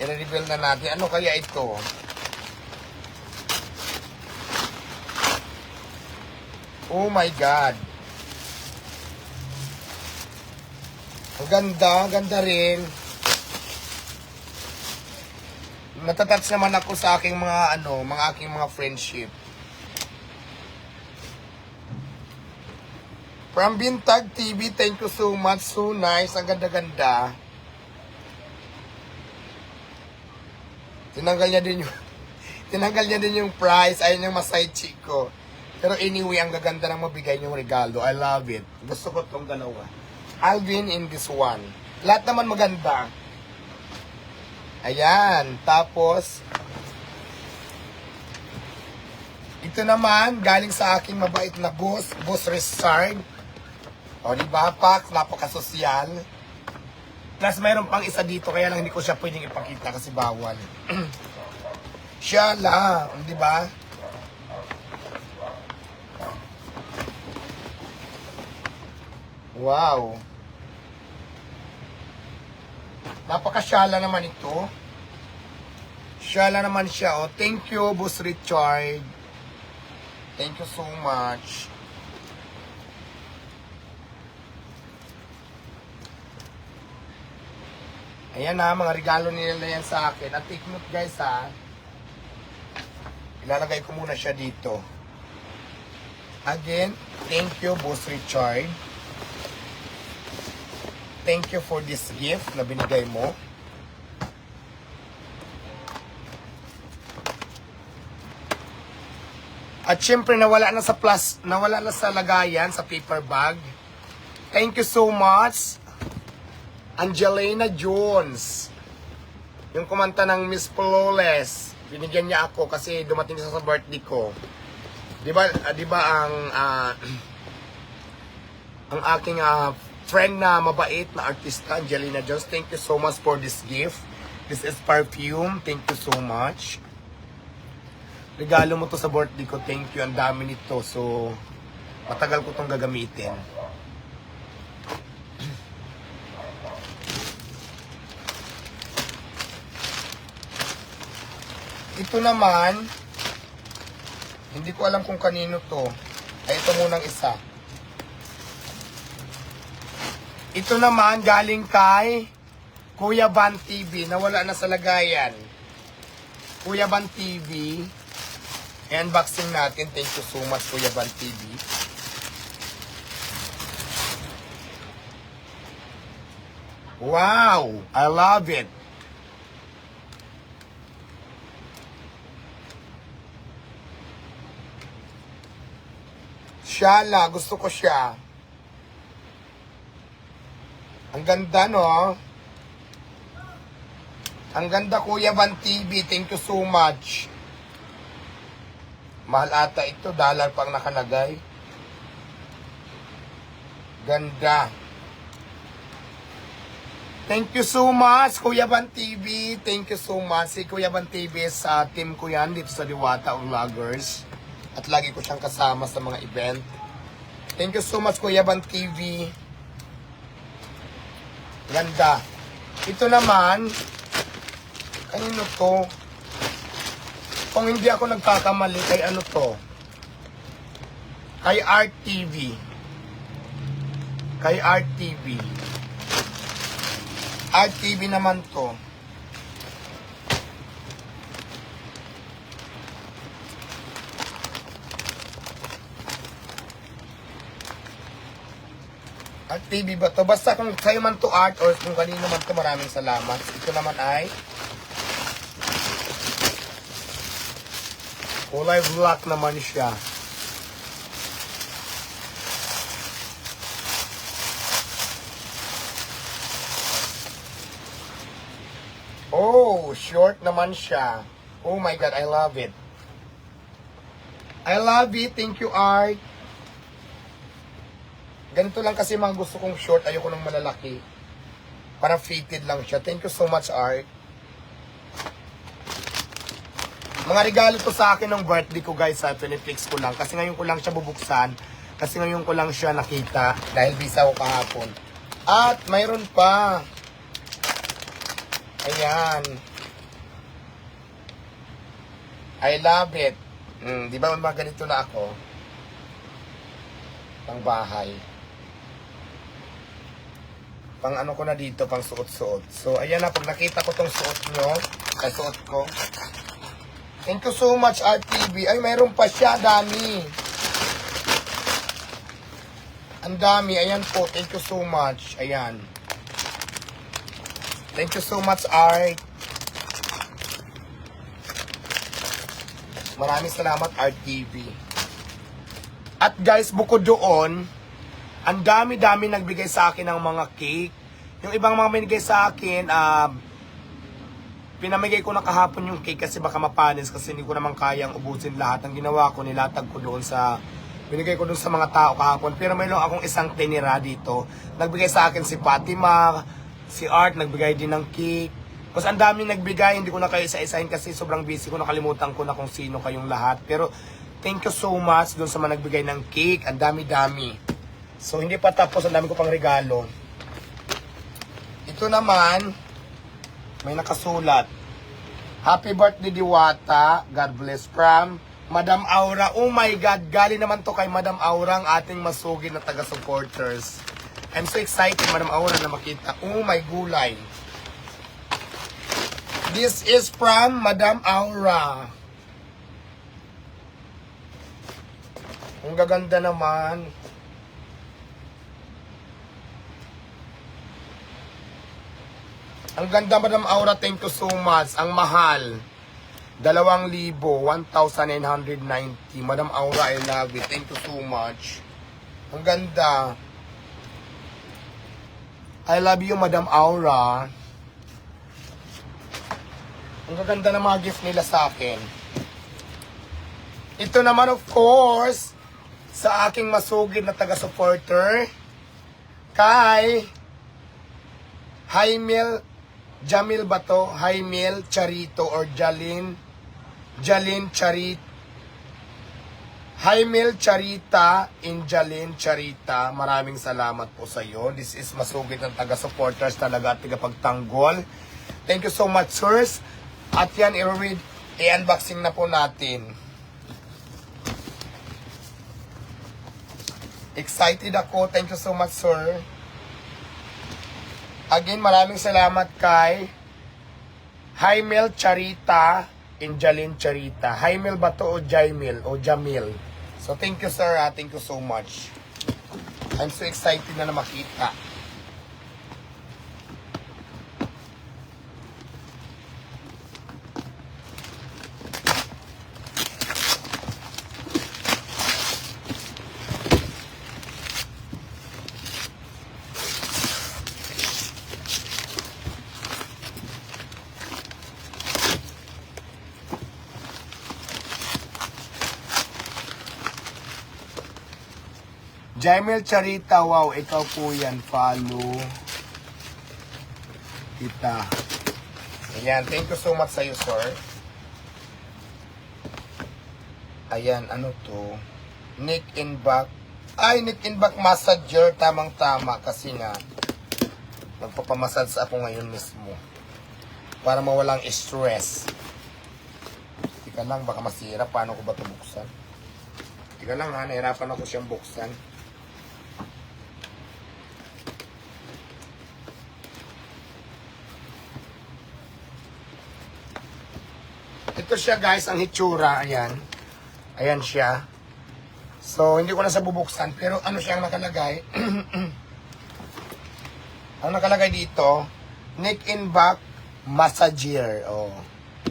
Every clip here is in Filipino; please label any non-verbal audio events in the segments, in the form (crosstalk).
I-reveal na natin. Ano kaya ito? Oh my God. Ang ganda, ganda rin. Natatouch naman ako sa aking mga ano, mga aking mga friendship. From Bintag TV, thank you so much. So nice. Ang ganda-ganda. Tinanggal niya din yung (laughs) tinanggal niya din yung price. Ayun yung masay chick ko. Pero anyway, ang gaganda ng mabigay niyong regalo. I love it. Gusto ko tong dalawa. I'll win in this one. Lahat naman maganda. Ayan. Tapos, ito naman, galing sa aking mabait na boss, Boss Richard. O, di ba, Pax? Napakasosyal. Plus, mayroon pang isa dito, kaya lang hindi ko siya pwedeng ipakita kasi bawal. (clears throat) siya lang, di ba? Wow. Napakasyala naman ito. Syala naman siya. Oh. Thank you, Boss Richard. Thank you so much. Ayan na, mga regalo nila yan sa akin. At take note guys ha. Ilalagay ko muna siya dito. Again, thank you, Boss Richard. Thank you for this gift na binigay mo. At syempre nawala na sa plus, nawala na sa lagayan sa paper bag. Thank you so much. Angelina Jones. Yung kumanta ng Miss Flawless. Binigyan niya ako kasi dumating siya sa birthday ko. 'Di ba? ah, 'Di ba ang ah, (clears throat) ang aking ah, friend na mabait na artista Angelina Jones. Thank you so much for this gift. This is perfume. Thank you so much. Regalo mo to sa birthday ko. Thank you. Ang dami nito. So, matagal ko tong gagamitin. Ito naman, hindi ko alam kung kanino to. Ay, ito munang isa. Ito naman, galing kay Kuya Van TV. Nawala na sa lagayan. Kuya Van TV. Unboxing natin. Thank you so much, Kuya Van TV. Wow! I love it. Shala, gusto ko siya. Ang ganda, no? Ang ganda, Kuya Van TV. Thank you so much. Mahal ata ito. Dollar pang nakalagay. Ganda. Thank you so much, Kuya Van TV. Thank you so much. Si Kuya Van TV sa team ko yan dito sa Diwata Vloggers. At lagi ko siyang kasama sa mga event. Thank you so much, Kuya Van TV. Ganda. Ito naman, kanino to? Kung hindi ako nagkakamali, kay ano to? Kay Art TV. Kay Art TV. Art TV naman to. Art TV ba to? Basta kung kayo man to art or kung kanino man to, maraming salamat. Ito naman ay kulay black naman siya. Oh, short naman siya. Oh my God, I love it. I love it. Thank you, Art. Ganito lang kasi mga gusto kong short. Ayoko ng malalaki. Para fitted lang siya. Thank you so much, Art. Mga regalo to sa akin ng birthday ko, guys. Sa Pinifix ko lang. Kasi ngayon ko lang siya bubuksan. Kasi ngayon ko lang siya nakita. Dahil visa ko kahapon. At mayroon pa. Ayan. I love it. Mm, di ba mga ganito na ako? Pang bahay. Pang ano ko na dito, pang suot-suot. So, ayan na, pag nakita ko tong suot nyo, ay suot ko. Thank you so much, RTV. Ay, mayroon pa siya, dami. Ang dami, ayan po. Thank you so much. Ayan. Thank you so much, Art. Maraming salamat, Art TV. At guys, bukod doon, ang dami-dami nagbigay sa akin ng mga cake. Yung ibang mga binigay sa akin, ah, pinamigay ko na kahapon yung cake kasi baka mapanis kasi hindi ko naman kayang ubusin lahat. Ang ginawa ko, nilatag ko doon sa, binigay ko doon sa mga tao kahapon. Pero mayroon akong isang tinira dito. Nagbigay sa akin si Fatima, si Art, nagbigay din ng cake. Kasi ang daming nagbigay, hindi ko na kayo isa-isahin kasi sobrang busy ko, nakalimutan ko na kung sino kayong lahat. Pero thank you so much doon sa mga nagbigay ng cake, ang dami-dami. So hindi pa tapos, ang dami ko pang regalo. Ito naman, may nakasulat. Happy birthday Diwata, God bless from Madam Aura. Oh my God, gali naman to kay Madam Aura, ang ating masugid na taga-supporters. I'm so excited, Madam Aura, na makita. Oh my gulay. This is from Madam Aura. Ang gaganda naman. Ang ganda, Madam Aura. Thank you so much. Ang mahal. 2,000, 1,990. Madam Aura, I love it. Thank you so much. Ang ganda. I love you, Madam Aura. Ang gaganda ng mga gift nila sa akin. Ito naman of course, sa aking masugid na taga-supporter, kay Jaimil, Jamil ba to? Jaimil Charito or Jalin, Jalin Charit, Jaimil Charita in Jalin Charita. Maraming salamat po sa iyo. This is masugid ng taga-supporters talaga at taga-pagtanggol. Thank you so much, sirs. At yan, i-read, i-unboxing na po natin. Excited ako. Thank you so much, sir. Again, maraming salamat kay Jaimel Charita in Jalin Charita. Jaimel ba to o Jaimel o Jamil? So, thank you, sir. ah. Thank you so much. I'm so excited na na makita. Jaimel Charita, wow, ikaw po yan. Follow kita. Ayan, thank you so much sa iyo, sir. Ayan, ano to? Nick in back. Ay, Nick in back massager. Tamang-tama kasi nga magpapamassage ako ngayon mismo. Para mawalang stress. Tika lang, baka masira. Paano ko ba ito buksan? Tika lang ha, nahirapan ako siyang buksan. Ito siya guys, ang hitsura. Ayan. Ayan siya. So, hindi ko na sa bubuksan. Pero ano siyang nakalagay? (clears throat) ang nakalagay dito, neck and back massager. Oh.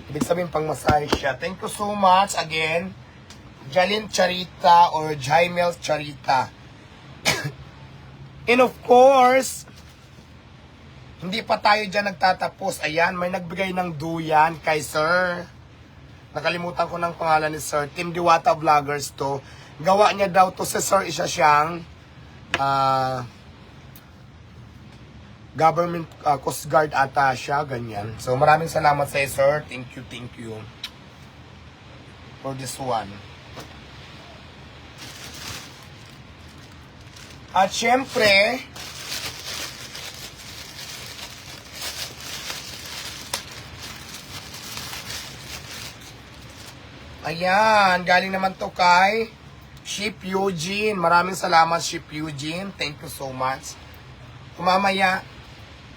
Ibig sabihin pang massage siya. Thank you so much again. Jalin Charita or Jaimel Charita. (coughs) And of course, hindi pa tayo dyan nagtatapos. Ayan, may nagbigay ng duyan kay Sir. Nakalimutan ko ng pangalan ni Sir. Team Diwata Vloggers to. Gawa niya daw to sa Sir. Isa siyang ah, government ah, Coast Guard ata siya. Ganyan. So maraming salamat sa Sir. Thank you, thank you. For this one. At syempre, Ayan, galing naman to kay Ship Eugene. Maraming salamat, Ship Eugene. Thank you so much. Kung mamaya,